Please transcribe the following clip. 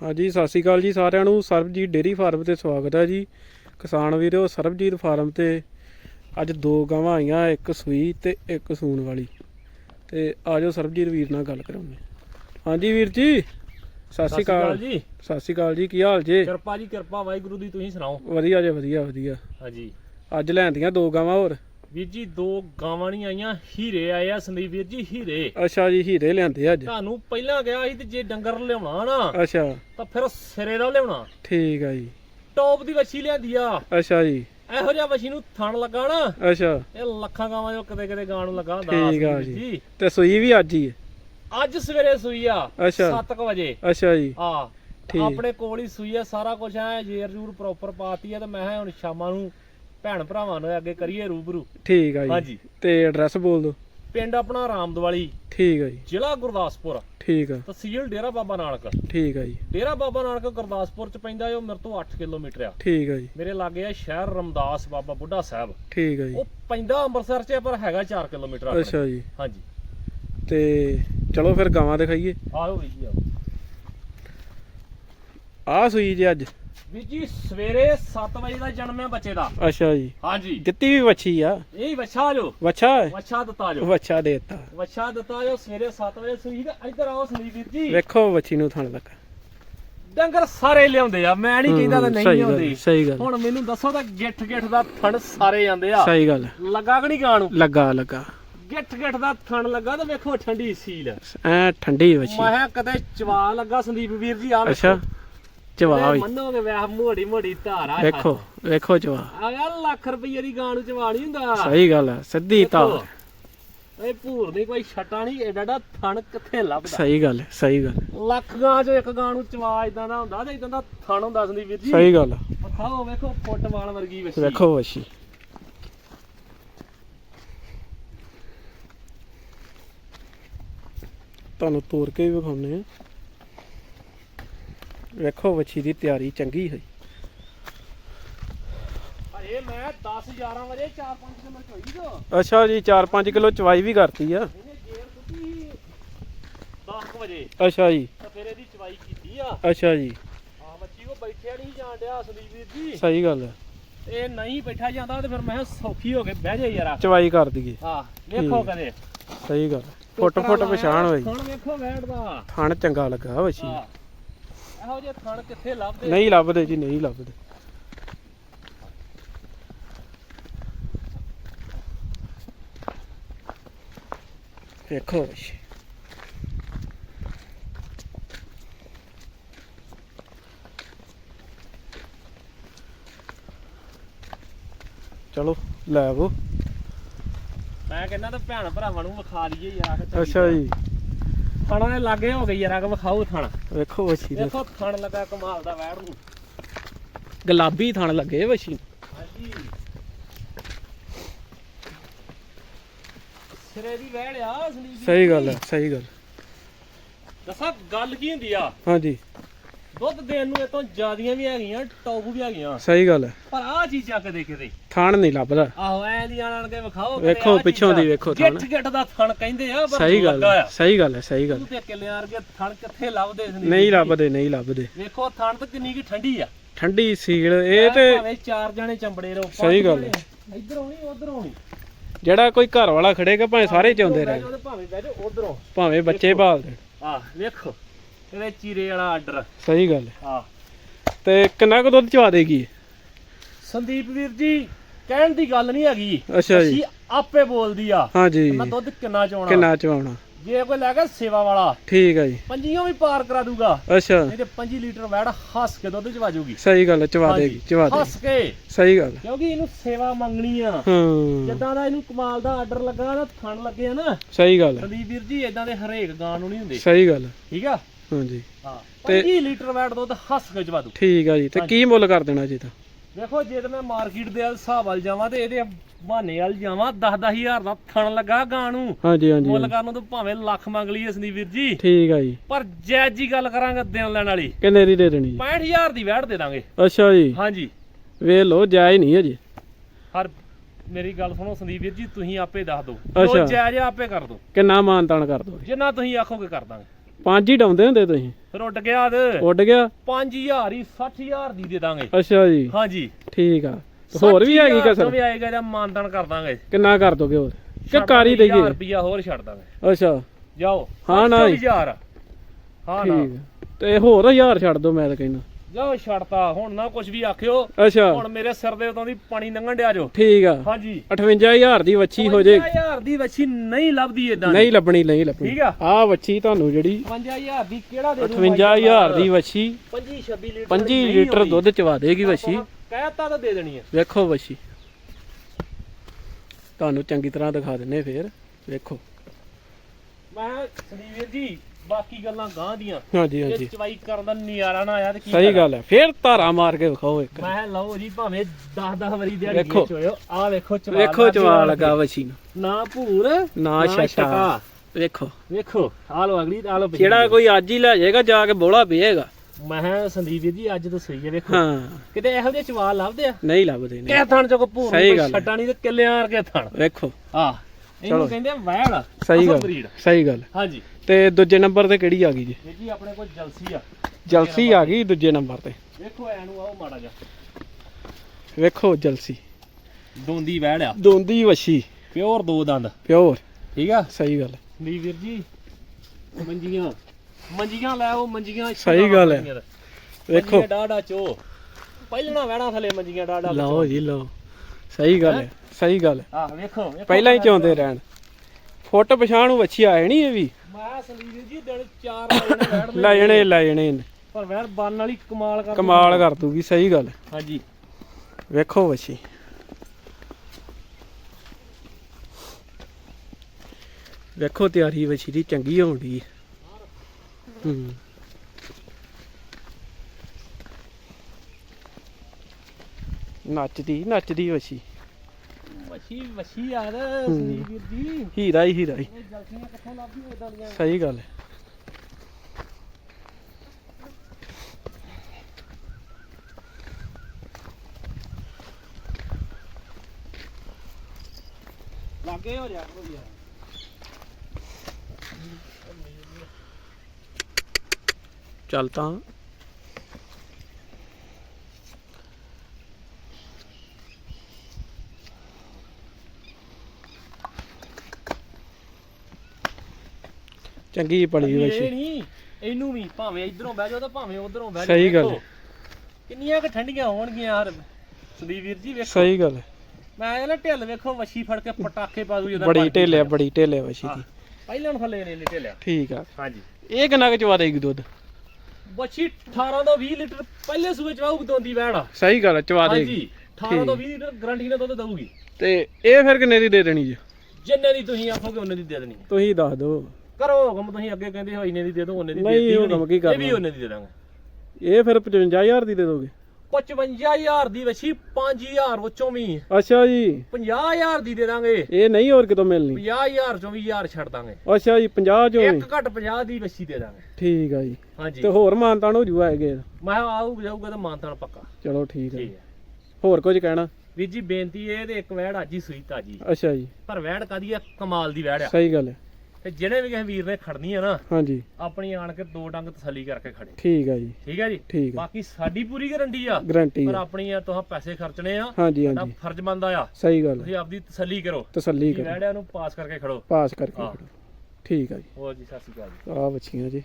ਹਾਂਜੀ ਸਤਿ ਸ਼੍ਰੀ ਅਕਾਲ ਜੀ ਸਾਰਿਆਂ ਨੂੰ। ਸਰਬਜੀਤ ਡੇਰੀ ਫਾਰਮ ਤੇ ਸਵਾਗਤ ਹੈ ਜੀ। ਕਿਸਾਨ ਵੀਰੋ ਸਰਬਜੀਤ ਫਾਰਮ ਤੇ ਅੱਜ ਦੋ ਗਾਵਾਂ ਆਈਆਂ ਇੱਕ ਸੂਈ ਤੇ ਇੱਕ ਸੂਣ ਵਾਲੀ। ਤੇ ਆਜੋ ਸਰਬਜੀਤ ਵੀਰ ਨਾਲ ਗੱਲ ਕਰਾਉਂਦੇ ਹਾਂਜੀ ਵੀਰ ਜੀ ਸਤਿ ਸ਼੍ਰੀ ਅਕਾਲ ਜੀ। ਸਤਿ ਸ਼੍ਰੀ ਅਕਾਲ ਜੀ ਕੀ ਹਾਲ ਜੇ? ਕਿਰਪਾ ਜੀ ਕਿਰਪਾ ਵਾਹਿਗੁਰੂ ਦੀ ਤੁਸੀਂ ਸੁਣਾਓ? ਵਧੀਆ ਜੇ ਵਧੀਆ ਵਧੀਆ। ਹਾਂਜੀ। ਅੱਜ ਲੈਂਦੀਆਂ ਦੋ ਗਾਵਾਂ ਹੋਰ। ਵੀਰ ਜੀ ਦੋ ਗਾਵਾਂ ਨਹੀਂ ਆਈਆਂ ਹੀਰੇ ਆਏ ਆ ਸੰਦੀਪ ਵੀਰ ਜੀ ਹੀਰੇ। ਅੱਛਾ ਜੀ ਹੀਰੇ ਲਿਆਂਦੇ ਅੱਜ। ਤੁਹਾਨੂੰ ਪਹਿਲਾਂ ਗਿਆ ਸੀ ਤੇ ਜੇ ਡੰਗਰ ਲਿਆਉਣਾ ਨਾ ਅੱਛਾ। ਤਾਂ ਫਿਰ ਸਿਰੇ ਦਾ ਲਿਆਉਣਾ। ਠੀਕ ਆ ਜੀ। ਟੌਪ ਦੀ ਵੱਛੀ ਲਿਆਂਦੀ ਆ। ਅੱਛਾ ਜੀ। ਇਹੋ ਜਿਹਾ ਵੱਛੀ ਨੂੰ ਥਣ ਲੱਗਾ ਨਾ ਅੱਛਾ। ਇਹ ਲੱਖਾਂ ਗਾਵਾਂ ਜੋ ਕਦੇ ਕਦੇ ਗਾਣ ਨੂੰ ਲੱਗਾ ਠੀਕ ਆ ਜੀ। ਤੇ ਸੂਈ ਵੀ ਅੱਜ ਹੀ ਹੈ। ਅੱਜ ਸਵੇਰੇ ਸੂਈ ਆ ਅੱਛਾ। 7 ਵਜੇ। ਅੱਛਾ ਜੀ। ਆ ਠੀਕ। ਆਪਣੇ ਕੋਲ ਹੀ ਸੂਈ ਆ ਸਾਰਾ ਕੁਝ ਐ ਜੇਰ ਜੂਰ ਪ੍ਰੋਪਰ ਪਾਤੀ ਆ ਤੇ ਮੈਂ ਕਿਹਾ ਹੁਣ ਸ਼ਾਮਾਂ ਨੂੰ ਭੈਣ ਭਰਾਵਾਂ ਨੂੰ ਅੱਗੇ ਕਰੀਏ ਰੂਬਰੂ। ਠੀਕ ਆ ਜੀ। ਹਾਂਜੀ। ਤੇ ਐਡਰੈਸ ਬੋਲ ਦਿਓ। ਪਿੰਡ ਆਪਣਾ ਰਾਮਦਵਾਲੀ। ਠੀਕ ਆ ਜੀ। ਜ਼ਿਲ੍ਹਾ ਗੁਰਦਾਸਪੁਰ। ਠੀਕ ਆ। ਤਹਿਸੀਲ ਡੇਰਾ ਬਾਬਾ ਨਾਨਕ। ਠੀਕ ਆ ਜੀ। ਡੇਰਾ ਬਾਬਾ ਨਾਨਕ ਗੁਰਦਾਸਪੁਰ ਚ ਪੈਂਦਾ ਉਹ ਮੇਰੇ ਤੋਂ 8 ਕਿਲੋਮੀਟਰ ਆ। ਠੀਕ ਆ ਜੀ। ਮੇਰੇ ਲਾਗੇ ਆ ਸ਼ਹਿਰ ਰਮਦਾਸ ਬਾਬਾ ਬੁੱਢਾ ਸਾਹਿਬ। ਠੀਕ ਆ ਜੀ। ਉਹ ਪੈਂਦਾ ਅੰਮ੍ਰਿਤਸਰ ਚ ਆ, ਪਰ ਹੈਗਾ 4 ਕਿਲੋਮੀਟਰ। ਅੱਛਾ ਜੀ। ਹਾਂਜੀ। ਤੇ ਚਲੋ ਫਿਰ ਗਾਵਾਂ ਦਿਖਾਈਏ। ਆਓ ਵੀ ਜੀ ਆਓ। ਆਹ ਸੂਈ ਜੀ ਅੱਜ। ਵੀ ਜੀ ਸਵੇਰੇ 7 ਵਜੇ ਦਾ ਜਨਮ ਹੈ ਬੱਚੇ ਦਾ। ਅੱਛਾ ਜੀ। ਹਾਂਜੀ। ਦਿੱਤੀ ਵੀ ਵੱਛੀ ਆ। ਇਹ ਵੱਛਾ ਜੋ ਵੱਛਾ ਹੈ? ਵੱਛਾ ਦਿੱਤਾ ਜੋ ਵੱਛਾ ਦੇਤਾ। ਵੱਛਾ ਦਿੱਤਾ ਜੋ ਸਵੇਰੇ 7 ਵਜੇ ਤੇ ਇੱਧਰ ਆਓ ਸੰਦੀਪ ਵੀਰ ਜੀ। ਵੇਖੋ ਵੱਛੀ ਨੂੰ ਥਣ ਲੱਗਾ। ਡੰਗਰ ਸਾਰੇ ਲਿਆਉਂਦੇ ਆ ਮੈਂ ਨਹੀਂ ਕਹਿੰਦਾ ਤਾਂ ਨਹੀਂ ਲਿਆਉਂਦੇ। ਸਹੀ ਗੱਲ। ਹੁਣ ਮੈਨੂੰ ਦੱਸੋ ਤਾਂ ਗਿੱਠ ਗਿੱਠ ਦਾ ਥਣ ਸਾਰੇ ਜਾਂਦੇ ਆ। ਸਹੀ ਗੱਲ। ਲੱਗਾ ਕਿ ਨਹੀਂ ਗਾਣ? ਨੂੰ ਲੱਗਾ ਲੱਗਾ। ਗਿੱਠ ਗਿੱਠ ਦਾ ਥਣ ਲੱਗਾ ਤਾਂ ਵੇਖੋ ਠੰਡੀ ਸੀਲ। ਐ ਠੰਡੀ ਵੱਛੀ। ਮੈਂ ਕਦੇ ਚਵਾ ਲੱਗਾ ਸੰਦੀਪ ਵੀਰ ਜੀ ਆ ਅੱਛਾ। ਚਵਾ ਹੋਈ ਮੰਨੋਗੇ ਵੇਖ ਮੋੜੀ ਮੋੜੀ ਧਾਰ ਵੇਖੋ ਵੇਖੋ ਚਵਾ ਆ ਲੱਖ ਰੁਪਏ ਦੀ ਗਾਣ ਨੂੰ ਚਵਾ ਨਹੀਂ ਹੁੰਦਾ। ਸਹੀ ਗੱਲ ਹੈ ਸਿੱਧੀ ਤਾਰ ਇਹ ਭੂਰ ਨਹੀਂ ਕੋਈ ਛਟਾ ਨਹੀਂ ਏਡਾ ਡਾ ਥਣ ਕਿੱਥੇ ਲੱਭਦਾ? ਸਹੀ ਗੱਲ ਹੈ, ਸਹੀ ਗੱਲ ਲੱਖ ਗਾਂ ਚੋਂ ਇੱਕ ਗਾਂ ਨੂੰ ਚਵਾ ਇਦਾਂ ਦਾ ਹੁੰਦਾ ਤੇ ਇਦਾਂ ਦਾ ਥਣ ਹੁੰਦਾ ਸੰਦੀਪ ਵੀਰ ਜੀ। ਸਹੀ ਗੱਲ। ਖਾਓ ਵੇਖੋ ਫੁੱਟਬਾਲ ਵਰਗੀ ਵੱਛੀ। ਵੇਖੋ ਵੱਛੀ। ਤੁਹਾਨੂੰ ਤੋੜ ਕੇ ਵੀ ਵਿਖਾਉਨੇ ਆ ਵੇਖੋ ਵੱਛੀ ਦੀ ਤਿਆਰੀ ਚੰਗੀ ਹੈ ਇਹ ਮੈਂ 10 11 ਵਜੇ 4-5 ਕਿਲੋ ਚੋਈ ਜੋ ਅੱਛਾ ਜੀ 4-5 ਕਿਲੋ ਚਵਾਈ ਵੀ ਕਰਤੀ ਆ। ਇਹਨੇ ਜੇਰ ਕੁੱਟੀ 10 ਵਜੇ। ਅੱਛਾ ਜੀ। ਤਾਂ ਫਿਰ ਇਹਦੀ ਚਵਾਈ ਕੀਤੀ ਆ। ਅੱਛਾ ਜੀ। ਆ ਬੱਚੀ ਕੋ ਬੈਠਿਆ ਨਹੀਂ ਜਾਣ ਡਿਆ ਸੰਦੀਪ ਵੀਰ ਜੀ। ਸਹੀ ਗੱਲ ਹੈ ਇਹ ਨਹੀਂ ਬੈਠਾ ਜਾਂਦਾ ਤੇ ਫਿਰ ਮੈਂ ਸੌਖੀ ਹੋ ਕੇ ਬਹਿ ਜਾ ਯਾਰ ਚਵਾਈ ਕਰ ਦਈਏ। ਆ ਵੇਖੋ। ਕਦੇ। ਸਹੀ ਗੱਲ ਫੁੱਟ ਫੁੱਟ ਪਛਾਣ ਹੋਈ। ਹੁਣ ਵੇਖੋ ਬੈਠਦਾ ਥਣ ਚੰਗਾ ਲੱਗਾ ਆ ਇਹੋ ਜਿਹੇ ਥਣ ਕਿੱਥੇ ਲੱਭਦੇ? ਨਹੀਂ ਲੱਭਦੇ ਜੀ ਨਹੀਂ ਲੱਭਦੇ। ਵੇਖੋ ਚਲੋ ਲੈ ਆਵੋ। ਮੈਂ ਕਹਿੰਦਾ ਤਾਂ ਭੈਣ ਭਰਾਵਾਂ ਨੂੰ ਵਿਖਾ ਦਈਏ ਯਾਰ ਅੱਛਾ ਜੀ। ਥਣਾਂ ਦੇ ਲਾਗੇ ਹੋ ਗਈ ਯਾਰ ਆ ਵਿਖਾਓ ਥਣ। ਵੇਖੋ ਵੱਛੀ ਦੇ। ਵੇਖੋ ਥਣ ਲੱਗਾ ਕਮਾਲ ਦਾ ਵੈੜ ਨੂੰ। ਗੁਲਾਬੀ ਥਣ ਲੱਗੇ ਵੱਛੀ। ਨੂੰ। ਹਾਂਜੀ ਸਿਰੇ ਦੀ ਵੈੜ ਆ ਸੰਦੀਪ ਸਹੀ ਗੱਲ ਹੈ ਸਹੀ ਗੱਲ। ਦੱਸਾਂ ਗੱਲ ਕੀ ਹੁੰਦੀ ਆ? ਹਾਂਜੀ। ਦੁੱਧ ਦੇਣ ਨੂੰ ਇਹ ਤੋਂ ਜ਼ਿਆਦੀਆਂ ਵੀ ਹੈਗੀਆਂ ਟੌਪ ਵੀ ਹੈਗੀਆਂ। ਸਹੀ ਗੱਲ ਹੈ। ਪਰ ਆਹ ਚੀਜ਼ਾਂ ਕਦੇ ਕਿਤੇ। ਥਣ ਨਹੀਂ ਲੱਭਦਾ। ਆਹੋ ਐ ਦੀਆਂ ਆਣ ਕੇ ਵਿਖਾਓ ਵੇਖੋ, ਪਿੱਛੋਂ ਦੀ। ਵੇਖੋ ਥਣ। ਗਿੱਠ ਗਿੱਠ ਦਾ ਥਣ ਕਹਿੰਦੇ ਆ ਪਰ ਸਹੀ ਗੱਲ ਹੈ। ਸਹੀ ਗੱਲ ਹੈ ਸਹੀ ਗੱਲ ਤੂੰ ਤੇ ਕਿੱਲਿਆਂ ਵਰਗੇ ਥਣ ਕਿੱਥੇ ਲੱਭਦੇ ਨਹੀਂ? ਲੱਭਦੇ ਨਹੀਂ ਲੱਭਦੇ। ਵੇਖੋ ਥਣ ਤਾਂ ਕਿੰਨੀ ਕੀ ਠੰਡੀ ਆ। ਠੰਡੀ ਸੀਲ ਇਹ ਤੇ ਭਾਵੇਂ ਚਾਰ ਜਣੇ ਚੰਬੜੇ ਰਹੋ ਸਹੀ ਗੱਲ ਹੈ। ਇੱਧਰ ਆਉਣੀ ਉਧਰ ਆਉਣੀ ਜਿਹੜਾ ਕੋਈ ਘਰ ਵਾਲਾ ਖੜੇਗਾ ਭਾਵੇਂ ਸਾਰੇ ਚਾਉਂਦੇ ਰਹੇ ਭਾਵੇਂ ਬਹਿ ਉਧਰੋਂ। ਭਾਵੇਂ ਬੱਚੇ ਭਾਲ ਦੇਣ ਆ ਵੇਖੋ। ਇਹਦੇ ਚੀਰੇ ਵਾਲਾ ਆਰਡਰ ਸਹੀ ਗੱਲ ਹੈ। ਤੇ ਕਿੰਨਾ ਕੁ ਦੁੱਧ ਚਵਾ ਦੇਗੀ? ਸੰਦੀਪ ਵੀਰ ਜੀ ਕਹਿਣ ਦੀ ਗੱਲ ਨਹੀਂ ਹੈਗੀ। ਅੱਛਾ ਜੀ। ਅਸੀਂ ਆਪੇ ਬੋਲਦੀ ਆ। ਹਾਂਜੀ ਮੈਂ ਦੁੱਧ ਕਿੰਨਾ ਚਾਉਣਾ ਕਿੰਨਾ ਚਵਾਉਣਾ? ਜੇ ਕੋਈ ਲੈ ਗਿਆ ਸੇਵਾ ਵਾਲਾ ਠੀਕ ਹੈ ਜੀ। ਪੰਜੀਆਂ ਵੀ ਪਾਰ ਕਰਾ ਦੂਗਾ। ਅੱਛਾ। ਨਹੀਂ ਤੇ 5 ਲੀਟਰ ਵੈੜ ਹੱਸ ਕੇ ਦੁੱਧ ਚਵਾ ਜੂਗੀ। ਸਹੀ ਗੱਲ ਹੈ ਚਵਾ ਦੇਗੀ ਚਵਾ ਹੱਸ ਦੇਗੀ ਕੇ। ਸਹੀ ਗੱਲ ਹੈ। ਕਿਉਂਕਿ ਇਹਨੂੰ ਸੇਵਾ ਮੰਗਣੀ ਆ। ਹਾਂ। ਜਿੱਦਾਂ ਦਾ ਇਹਨੂੰ ਕਮਾਲ ਦਾ ਆਰਡਰ ਲੱਗਾ ਨਾ ਥਣ ਲੱਗੇ ਆ ਨਾ। ਸਹੀ ਗੱਲ ਹੈ। ਸੰਦੀਪ ਵੀਰ ਜੀ ਇਦਾਂ ਦੇ ਹਰੇਕ ਗਾਂ ਨੂੰ ਨਹੀਂ ਹੁੰਦੇ। ਸਹੀ ਗੱਲ ਹੈ। ਠੀਕ ਆ? ਹਾਂਜੀ। ਹਾਂ ਤੇ- 25 ਲੀਟਰ ਵੈਟ ਦੁੱਧ ਹੱਸ ਕੇ ਚਵਾ ਦੂ ਠੀਕ ਆ ਜੀ ਤੇ ਕੀ ਮੁੱਲ ਕਰ ਦੇਣਾ ਜੀ ਤਾਂ? ਵੇਖੋ ਜੇ ਤੇ ਮੈਂ ਮਾਰਕੀਟ ਦੇ ਹਿਸਾਬ ਵੱਲ ਜਾਵਾਂ ਤੇ ਇਹਦੇ ਬਹਾਨੇ ਵੱਲ ਜਾਵਾਂ 10 ਹਜ਼ਾਰ ਦਾ ਥਣ ਲੱਗਾ ਗਾਂ ਨੂੰ। ਹਾਂਜੀ ਹਾਂਜੀ ਮੁੱਲ ਹਾਂਜੀ। ਕਰਨ ਨੂੰ ਤਾਂ ਭਾਵੇਂ ਲੱਖ ਮੰਗ ਲਈਏ ਸੰਦੀਪ ਵੀਰ ਜੀ। ਠੀਕ ਆ ਜੀ। ਪਰ ਜੈਜ ਜੀ ਗੱਲ ਕਰਾਂਗੇ ਦੇਣ ਲੈਣ ਵਾਲੀ। ਕਿੰਨੇ ਦੀ ਦੇ ਦੇਣੀ ਜੀ? 65000 ਦੀ ਵੈਟ ਦੇ ਦਾਂਗੇ। ਅੱਛਾ ਜੀ। ਹਾਂਜੀ। ਵੇਖ ਲੋ ਜਾਇ ਨਹੀਂ ਅਜੇ ਹਰ ਮੇਰੀ ਗੱਲ ਸੁਣੋ ਸੰਦੀਪ ਵੀਰ ਜੀ ਤੁਸੀਂ ਆਪੇ ਦੱਸ ਦਿਓ। ਅੱਛਾ। ਜੋ ਜਾਇਜ਼ ਆ ਆਪੇ ਕਰ ਦਿਓ। ਕਿੰਨਾ ਮਾਨਤਾਨ ਕਰ ਦੋ ਜਿੰਨਾ ਤੁਸੀਂ ਆਖੋਗੇ ਕਰ ਦਾਂਗੇ। ਪੰਜ ਹੀ ਡਾਉਂਦੇ ਹੁੰਦੇ ਤੁਸੀਂ। ਫਿਰ ਉੱਡ ਗਿਆ ਤੇ। ਉੱਡ ਗਿਆ। 5000 ਹੀ 60000 ਦੀ ਦੇ ਦਾਂਗੇ। ਅੱਛਾ ਜੀ। ਹਾਂਜੀ। ਠੀਕ ਆ। ਹੋਰ ਵੀ ਹੈਗੀ ਕਸਰ? ਵੀ ਆਏਗਾ ਜਾਂ ਮਾਨਦਾਨ ਕਰ ਦਾਂਗੇ। ਕਿੰਨਾ ਕਰ ਦੋਗੇ ਹੋਰ? ਕਿ ਕਾਰੀ ਦੇਈਏ ਰੁਪਿਆ ਹੋਰ ਛੱਡ ਦਾਂਗੇ। ਅੱਛਾ। ਜਾਓ। ਹਾਂ ਨਾ ਜੀ। 20000 ਹਾਂ ਨਾ। ਤੇ ਹੋਰ ਹਜ਼ਾਰ ਛੱਡ ਦੋ ਮੈਂ ਤਾਂ ਕਹਿੰਦਾ। ਜਾਓ ਛੱਡਤਾ ਹੁਣ ਨਾ ਕੁਝ ਵੀ ਆਖਿਓ। ਅੱਛਾ। ਹੁਣ ਮੇਰੇ ਸਿਰ ਦੇ ਉਤੋਂ ਦੀ ਪਾਣੀ ਲੰਘਣ ਡਿਆ ਜੋ। ਠੀਕ ਆ। ਹਾਂਜੀ। 58000 ਦੀ ਵੱਛੀ ਹੋ ਜੇ। 50000 ਦੀ ਵੱਛੀ ਨਹੀਂ ਲੱਭਦੀ ਇਦਾਂ ਨਹੀਂ ਲੱਭਣੀ ਨਹੀਂ ਲੱਭਣੀ। ਠੀਕ ਆ। ਆ ਵੱਛੀ ਤੁਹਾਨੂੰ ਜਿਹੜੀ 55000 ਦੀ ਕਿਹੜਾ ਦੇ ਦੂੰ 58000 ਦੀ ਵੱਛੀ। 25 26 ਲੀਟਰ 25 ਨਹੀਂ ਲੀਟਰ। ਦੁੱਧ ਚਵਾ ਦੇਗੀ ਵੱਛੀ। ਕਹਿਤਾ ਤਾਂ ਦੇ ਦੇਣੀ ਹੈ ਵੇਖੋ ਵੱਛੀ। ਤੁਹਾਨੂੰ ਚੰਗੀ ਤਰ੍ਹਾਂ ਦਿਖਾ ਦਿੰਨੇ ਫੇਰ। ਵੇਖੋ। ਮੈਂ ਸੰਦੀਪ ਵੀਰ ਜੀ ਬਾਕੀ ਗੱਲਾਂ ਗਾਂ ਦੀਆਂ। ਹਾਂਜੀ ਹਾਂਜੀ। ਚਵਾਈ ਕਰਨ ਦਾ ਨਜ਼ਾਰਾ ਨਾ ਆਇਆ ਤੇ ਕੀ ਸਹੀ? ਗੱਲ ਹੈ ਫੇਰ ਧਾਰਾ ਮਾਰ ਕੇ ਵਿਖਾਓ ਇੱਕ। ਮੈਂ ਕਿਹਾ ਲਓ ਜੀ ਭਾਵੇਂ 10 10 ਵਾਰੀ ਦਿਹਾੜੀ ਵੇਖੋ। ਚੋਇਓ ਆ ਵੇਖੋ ਚਵਾ ਵੇਖੋ ਚਵਾ ਲਗਾ ਵੱਛੀ ਨੂੰ। ਨਾ ਭੂਰ ਨਾ ਛਟਾ। ਵੇਖੋ। ਵੇਖੋ ਆ ਲੋ ਅਗਲੀ ਆ ਲੋ ਜਿਹੜਾ ਕੋਈ ਅੱਜ ਹੀ ਲੈ ਜਾਏਗਾ ਜਾ ਕੇ ਬੋਲਾ ਪੀਏਗਾ। ਮੈਂ ਕਿਹਾ ਸੰਦੀਪ ਵੀਰ ਜੀ ਅੱਜ ਤਾਂ ਸਹੀ ਹੈ ਵੇਖੋ। ਹਾਂ। ਕਿਤੇ ਇਹੋ ਜਿਹੇ ਚਵਾ ਲੱਭਦੇ ਆ? ਨਹੀਂ ਲੱਭਦੇ ਨੇ ਕਿਹ ਥਣ ਚੋਂ ਭੂਰ ਸਹੀ ਕੋਈ ਗੱਲ ਹੈ। ਛੱਟਾ ਨਹੀਂ ਤੇ ਕਿੱਲਿਆਂ ਵਰਗੇ ਥਣ। ਵੇਖੋ। ਆ। ਇਹਨੂੰ ਕਹਿੰਦੇ ਸਹੀ ਗੱਲ breed। ਸਹੀ ਗੱਲ। ਹਾਂਜੀ। ਤੇ ਦੂਜੇ ਨੰਬਰ ਤੇ ਕਿਹੜੀ ਆ ਗਈ ਜੀ? ਵੀਰ ਜੀ ਆਪਣੇ ਕੋਲ ਜਲਸੀ ਆ। ਜਲਸੀ ਆ ਗਈ ਦੂਜੇ ਨੰਬਰ ਤੇ। ਵੇਖੋ ਐਨੂੰ ਆਓ ਮਾੜਾ ਜਾ ਵੇਖੋ ਜਲਸੀ। ਦੋਂਦੀ ਵੈੜ ਆ। ਦੋਂਦੀ ਵੱਛੀ। ਪਿਓਰ ਦੋ ਦੰਦ। ਪਿਓਰ। ਠੀਕ ਆ? ਸਹੀ ਗੱਲ ਵੀ ਵੀਰ ਜੀ ਮੰਜੀਆਂ। ਮੰਜੀਆਂ ਲੈ ਮੰਜੀਆਂ ਸਹੀ ਗੱਲ ਹੈ। ਵੇਖੋ। ਡਾਡਾ ਚੋ। ਪਹਿਲਣਾ ਵੈਣਾ ਥਲੇ ਮੰਜੀਆਂ ਡਾਡਾ ਲਓ ਜੀ ਲਓ। ਸਹੀ ਗੱਲ ਹੈ? ਸਹੀ ਗੱਲ। ਹੈ ਆ ਵੇਖੋ ਵੇਖੋ। ਪਹਿਲਾਂ ਹੀ ਚਾਉਂਦੇ ਰਹਿਣ। ਫੁੱਟ ਪਛਾਣ ਨੂੰ ਵੱਛੀ ਆਏ ਨਹੀਂ ਇਹ ਵੀ। ਮੈਂ ਸੰਦੀਪ ਵੀਰ ਜੀ ਦਿਨ ਚਾਰ ਵਜੇ ਨਾਲ ਵੈੜ ਲੈ ਜਣੇ ਲੈ ਜਣੇ। ਪਰ ਵੈੜ ਬੰਨ ਵਾਲੀ ਕਮਾਲ ਕਰ ਕਮਾਲ ਕਰ ਦੂਗੀ ਸਹੀ ਗੱਲ। ਹਾਂਜੀ। ਵੇਖੋ ਵੱਛੀ। ਵੇਖੋ ਤਿਆਰੀ ਵੱਛੀ ਦੀ ਚੰਗੀ ਹੋਣ ਦੀ ਹੂੰ। ਨੱਚਦੀ ਨੱਚਦੀ ਵੱਛੀ। ਸੰਦੀਪ ਵੀਰ ਜੀ ਹੀਰਾ ਹੀ ਹੀਰਾ ਹੀ। ਇਹ ਜਲਸੀਆਂ ਕਿੱਥੋਂ ਲੱਭਦੀਆਂ ਇਦਾਂ ਦੀਆਂ। ਸਹੀ ਗੱਲ ਹੈ। ਲਾਗੇ ਹੋ ਜਾ ਹੋ ਜਾ ਚੱਲ ਤਾਂ ਚੰਗੀ ਪਲੀ ਇਹ ਵੱਛੀ ਨਹੀਂ ਇਹਨੂੰ ਵੀ ਭਾਵੇਂ ਇਧਰੋਂ ਬਹਿ ਜਾਓ ਤਾਂ ਭਾਵੇਂ ਉਧਰੋਂ ਬਹਿ ਸਹੀ ਗੱਲ ਵੇਖੋ। ਕਿੰਨੀਆਂ ਕੁ ਠੰਡੀਆਂ ਹੋਣਗੀਆਂ ਯਾਰ ਸੰਦੀਪ ਵੀਰ ਜੀ ਵੇਖੋ। ਸਹੀ ਗੱਲ ਹੈ। ਮੈਂ ਕਹਿੰਦਾ ਢਿੱਲ ਵੇਖੋ ਵਸ਼ੀ ਫੜ ਕੇ ਪਟਾਕੇ ਪਾ ਦੂ ਜਦੋਂ ਬੜੀ ਢੇਲੇ ਬੜੀ ਢੇਲੇ ਵੱਛੀ ਦੀ। ਪਹਿਲਾਂ ਨੂੰ ਥੱਲੇ ਨੇ ਢਿੱਲਿਆ ਠੀਕ ਆ। ਹਾਂਜੀ। ਇਹ ਕਿੰਨਾ ਕੁ ਚਵਾ ਦੇਗੀ ਦੁੱਧ? ਵਸ਼ੀ 18 ਤੋਂ 20 ਲੀਟਰ ਪਹਿਲੇ ਸੂਬੇ ਚ ਵਾਉ ਦੋਂਦੀ ਵੈਣ ਸਹੀ ਗੱਲ ਚਵਾ ਦੇਗੀ। ਹਾਂਜੀ 18 ਤੋਂ 20 ਲੀਟਰ ਗਰੰਟੀ ਨਾਲ ਦੁੱਧ ਦਊਗੀ। ਤੇ ਇਹ ਫਿਰ ਕਿੰਨੇ ਦੀ ਦੇ ਦੇਣੀ ਜੀ? ਜਿੰਨੇ ਦੀ ਤੁਸੀਂ ਆਖੋਗੇ ਉਹਨੇ ਦੀ ਦੇ ਦੇਣੀ ਹੈ। ਤੁਸੀਂ ਦੱਸ ਦਿਓ। ਕਰੋ ਹੁਕਮ ਤੁਸੀਂ ਅੱਗੇ ਕਹਿੰਦੇ ਹੋ ਇੰਨੇ ਦੀ ਦੇ ਦੋ ਉਹਨੇ ਦੀ ਨਹੀਂ, ਦੇਤੀ। ਕੰਮ ਕੀ ਇਹ ਵੀ ਕਰਨਾ। ਉਹਨੇ ਦੀ ਦੇ ਦਾਂਗੇ। ਇਹ ਫਿਰ 55000 ਦੀ ਦੇ ਦੋਗੇ? 55000 ਦੀ ਵਸ਼ੀ 5000 ਵਿੱਚੋਂ ਵੀ। ਅੱਛਾ ਜੀ। 50000 ਦੀ ਦੇ ਦਾਂਗੇ। ਇਹ ਨਹੀਂ ਹੋਰ ਕਿਤੋਂ ਮਿਲਣੀ। 50000 ਚੋਂ 20000 ਛੱਡ ਦਾਂਗੇ। ਅੱਛਾ ਜੀ 50 ਚੋਂ ਵੀ। ਇੱਕ ਘੱਟ 50 ਦੀ ਵਸ਼ੀ ਦੇ ਦਾਂਗੇ। ਠੀਕ ਆ ਜੀ। ਹਾਂਜੀ। ਤੇ ਹੋਰ ਮਾਨਤਾਨ ਹੋ ਜੂ ਆਏਗੇ ਮੈਂ ਆਊ ਜਾਊਗਾ ਤਾਂ ਮਾਨਤਾਨ ਪੱਕਾ। ਚਲੋ ਠੀਕ ਹੈ ਠੀਕ ਹੈ ਹੋਰ ਕੁਝ ਕਹਿਣਾ? ਵੀਰ ਜੀ ਬੇਨਤੀ ਇਹ ਤੇ ਇੱਕ ਵੈੜ ਅੱਜ ਹੀ ਸੂਈ ਤਾਜੀ। ਅੱਛਾ ਜੀ। ਪਰ ਵੈੜ ਕਾਦੀ ਆ? ਕਮਾਲ ਦੀ ਵੈੜ ਆ। ਸਹੀ ਗੱਲ ਹੈ। ਤੇ ਜਿਹੜੇ ਵੀ ਕਿਸੇ ਵੀਰ ਨੇ ਖੜਨੀ ਆ ਨਾ ਹਾਂਜੀ। ਆਪਣੀ ਆਣ ਕੇ ਦੋ ਡੰਗ ਤਸੱਲੀ ਕਰਕੇ ਖੜੇ। ਠੀਕ ਆ ਜੀ। ਠੀਕ ਹੈ ਜੀ? ਠੀਕ ਆ। ਬਾਕੀ ਸਾਡੀ ਪੂਰੀ ਗਰੰਟੀ ਆ। ਗਰੰਟੀ ਪਰ ਆਪਣੀ ਆ ਤੁਸੀਂ ਪੈਸੇ ਖਰਚਣੇ ਆ। ਹਾਂਜੀ ਸਾਡਾ ਹਾਂਜੀ। ਫਰਜ਼ ਬਣਦਾ ਆ। ਸਹੀ ਗੱਲ। ਤੁਸੀਂ ਆਪਦੀ ਤਸੱਲੀ ਕਰੋ। ਤਸੱਲੀ ਕਰੋ। ਵੈੜਿਆਂ ਨੂੰ ਪਾਸ ਕਰਕੇ ਖੜੋ। ਪਾਸ ਕਰਕੇ ਹਾਂ। ਖੜੋ। ਠੀਕ ਆ ਜੀ। ਹੋਰ ਜੀ ਸਤਿ ਸ਼੍ਰੀ ਅਕਾਲ ਜੀ। ਆ ਬੱਚੀਆਂ ਜੀ।